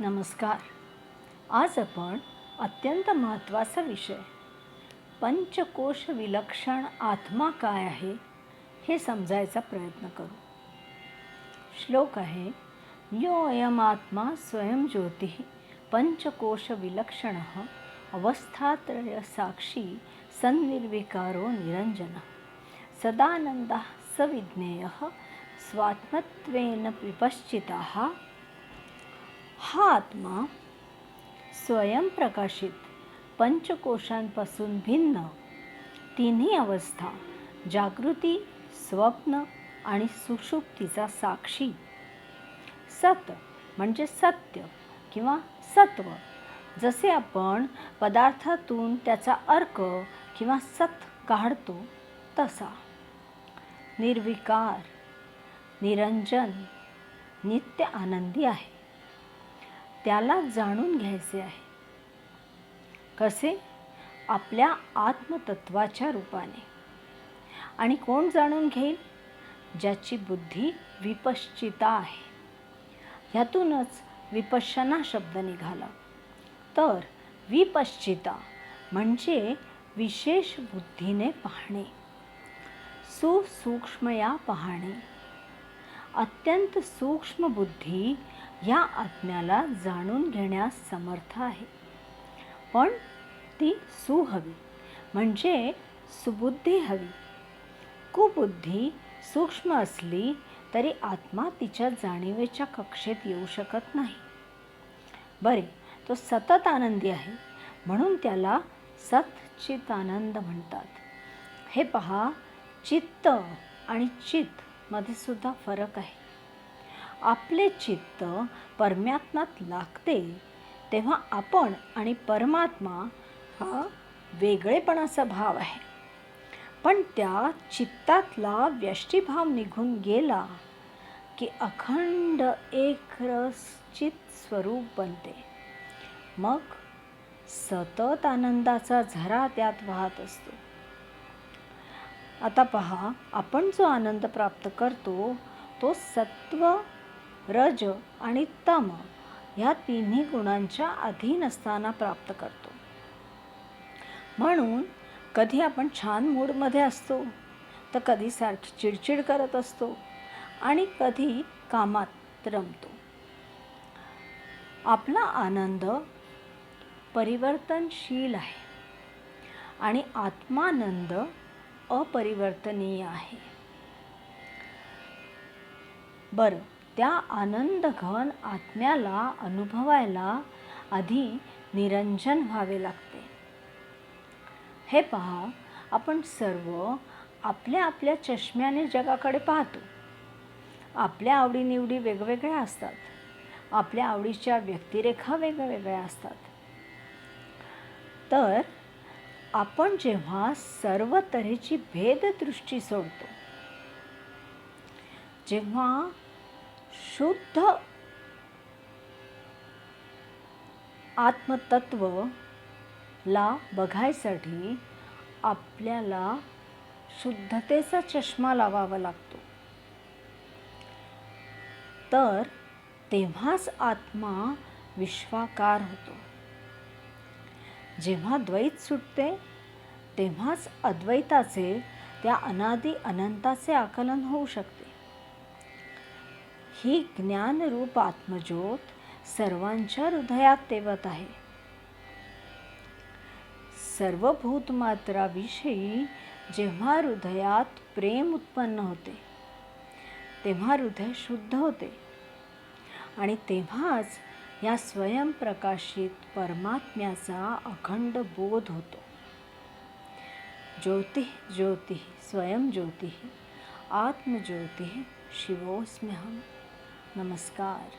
नमस्कार. आज आपण अत्यंत महत्त्वाचा विषय पंचकोश विलक्षण आत्मा काय आहे हे समजायचा प्रयत्न करू. श्लोक आहे यो अयम आत्मा स्वयं ज्योती पंचकोश विलक्षण अवस्थात्रय साक्षी सन्निर्विकारो निरंजन सदानंद सविज्ञेय स्वात्मत्वेन विपश्चिता हा आत्मा स्वयंप्रकाशित पंचकोशांपासून भिन्न तिन्ही अवस्था जागृती स्वप्न आणि सुषुप्तीचा साक्षी. सत म्हणजे सत्य किंवा सत्व. जसे आपण पदार्थातून त्याचा अर्क किंवा सत काढतो तसा. निर्विकार निरंजन नित्य आनंदी आहे. त्याला जाणून घ्यायचे आहे. कसे? आपल्या आत्मतत्वाच्या रूपाने. आणि कोण जाणून घेईल? ज्याची बुद्धी विपश्चिता आहे. ह्यातूनच विपश्यना शब्द निघाला. तर विपश्चिता म्हणजे विशेष बुद्धीने पाहणे. सुसूक्ष्मया पाहणे. अत्यंत सूक्ष्म बुद्धी ह्या आत्म्याला जाणून घेण्यास समर्थ आहे. पण ती सुहवी म्हणजे सुबुद्धी हवी. कुबुद्धी सूक्ष्म असली तरी आत्मा तिच्या जाणीवेच्या कक्षेत येऊ शकत नाही. बरे तो सतत आनंदी आहे म्हणून त्याला सतचित आनंद म्हणतात. हे पहा चित्त आणि चित मध्ये सुद्धा फरक आहे. आपले चित्त परमात्म्यात लागते तेव्हा आपण आणि परमात्मा हा वेगळेपणाचा भाव आहे. पण त्या चित्तातला व्यष्टीभाव निघून गेला की अखंड एक रस चित स्वरूप बनते. मग सतत आनंदाचा झरा त्यात वाहत असतो. आता पहा आपण जो आनंद प्राप्त करतो तो सत्व रज आणि तम ह्या तिन्ही गुणांच्या अधीन असताना प्राप्त करतो. म्हणून कधी आपण छान मूडमध्ये असतो तर कधी सारखी चिडचिड करत असतो आणि कधी कामात रमतो. आपला आनंद परिवर्तनशील आहे आणि आत्मानंद अपरिवर्तनीय आहे. बरं त्या आनंद घन आत्म्याला अनुभवायला आधी निरंजन व्हावे लागते. हे पहा आपण सर्व आपल्या आपल्या चष्म्याने जगाकडे पाहतो. आपल्या आवडीनिवडी वेगवेगळ्या असतात. आपल्या आवडीच्या व्यक्तिरेखा वेगवेगळ्या असतात. तर आपण जेव्हा सर्व तऱ्हेची भेददृष्टी सोडतो जेव्हा शुद्ध आत्मतत्वला बघायसाठी आपल्याला शुद्धतेचा चष्मा लावावा लागतो. तर तेव्हाच आत्मा विश्वाकार होतो. जेव्हा द्वैत सुटते तेव्हाच अद्वैताचे त्या अनादी अनंताचे आकलन होऊ शकते. ही ज्ञानरूप आत्मज्योत सर्वांच्या हृदयात तेवत आहे. सर्व भूतमात्राविषयी जेव्हा हृदयात प्रेम उत्पन्न होते तेव्हा हृदय शुद्ध होते आणि तेव्हाच या स्वयंप्रकाशित परमात्म्याचा अखंड बोध होतो. ज्योती ज्योती स्वयंज्योती आत्मज्योती शिवोस्म्यहम नमस्कार